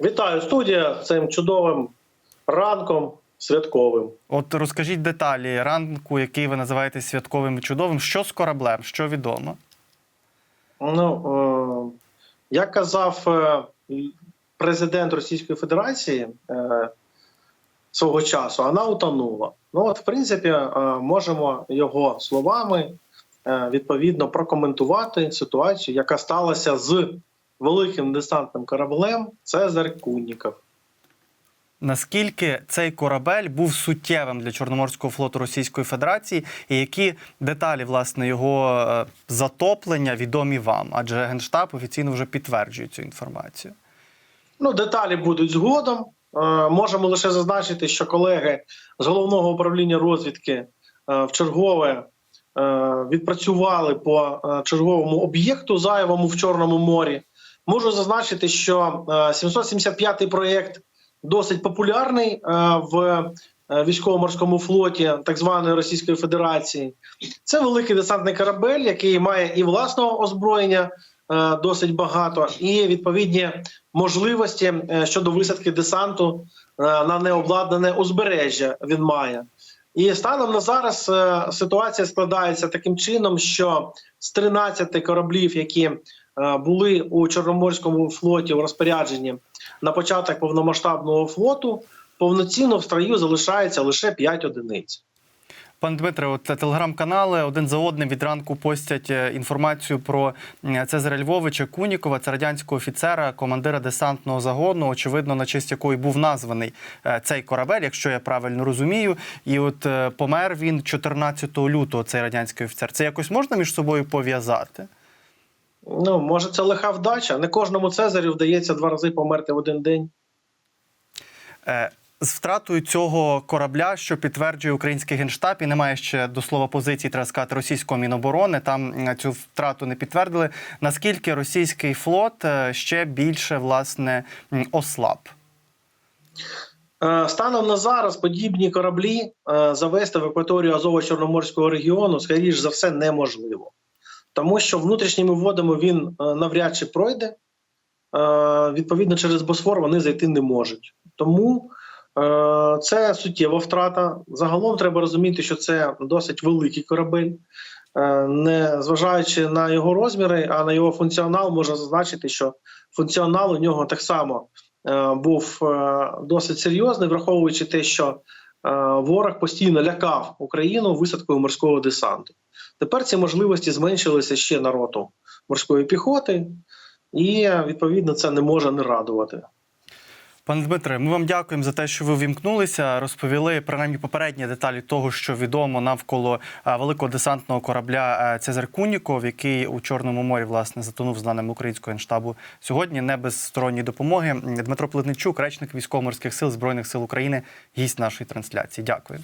Вітаю студія цим чудовим ранком святковим. От розкажіть деталі ранку, який ви називаєте святковим і чудовим. Що з кораблем? Що відомо? Ну, е, як казав е, президент Російської Федерації е, свого часу, вона утонула. Ну, от, в принципі, е, можемо його словами е, відповідно прокоментувати ситуацію, яка сталася з великим десантним кораблем Цезарь Кунніков. Наскільки цей корабель був суттєвим для Чорноморського флоту Російської Федерації, і які деталі власне його е, затоплення відомі вам? Адже Генштаб офіційно вже підтверджує цю інформацію. Ну, деталі будуть згодом. Е, можемо лише зазначити, що колеги з головного управління розвідки е, в чергове е, відпрацювали по черговому об'єкту зайвому в Чорному морі. Можу зазначити, що е, 775-й проєкт досить популярний е, в е, військово-морському флоті так званої Російської Федерації. Це великий десантний корабель, який має і власного озброєння е, досить багато, і відповідні можливості е, щодо висадки десанту е, на необладнане узбережжя він має. І станом на зараз е, ситуація складається таким чином, що з 13 кораблів, які е, були у Чорноморському флоті у розпорядженні на початок повномасштабного флоту, повноцінно в строю залишається лише 5 одиниць. Пане Дмитре, от телеграм-канали один за одним від ранку постять е, інформацію про е, Цезаря Львовича Кунікова, це радянського офіцера, командира десантного загону, очевидно, на честь якої був названий е, цей корабель, якщо я правильно розумію. І от е, помер він 14 лютого. Цей радянський офіцер. Це якось можна між собою пов'язати? Ну, може, це лиха вдача. Не кожному Цезарю вдається два рази померти в один день. Е, З втратою цього корабля, що підтверджує український генштаб, і немає ще до слова позиції, треба сказати, російського міноборони. Там цю втрату не підтвердили. Наскільки російський флот е, ще більше власне ослаб? Е, Станом на зараз подібні кораблі е, завести в акваторію Азово-Чорноморського регіону, скоріш за все, неможливо. Тому що внутрішніми водами він навряд чи пройде. Відповідно, через Босфор вони зайти не можуть. Тому це суттєва втрата. Загалом треба розуміти, що це досить великий корабель. Е, Не зважаючи на його розміри, а на його функціонал, можна зазначити, що функціонал у нього так само е, був е, досить серйозний, враховуючи те, що е, ворог постійно лякав Україну висадкою морського десанту. Тепер ці можливості зменшилися ще на роту морської піхоти, і відповідно це не може не радувати. Пане Дмитре, ми вам дякуємо за те, що ви вімкнулися, розповіли принаймні попередні деталі того, що відомо навколо е, великого десантного корабля е, Цезар Куніков, який у Чорному морі власне затонув з даними українського генштабу сьогодні. Не без сторонньої допомоги. Дмитро Плетничук, речник військово-морських сил збройних сил України, гість нашої трансляції. Дякую.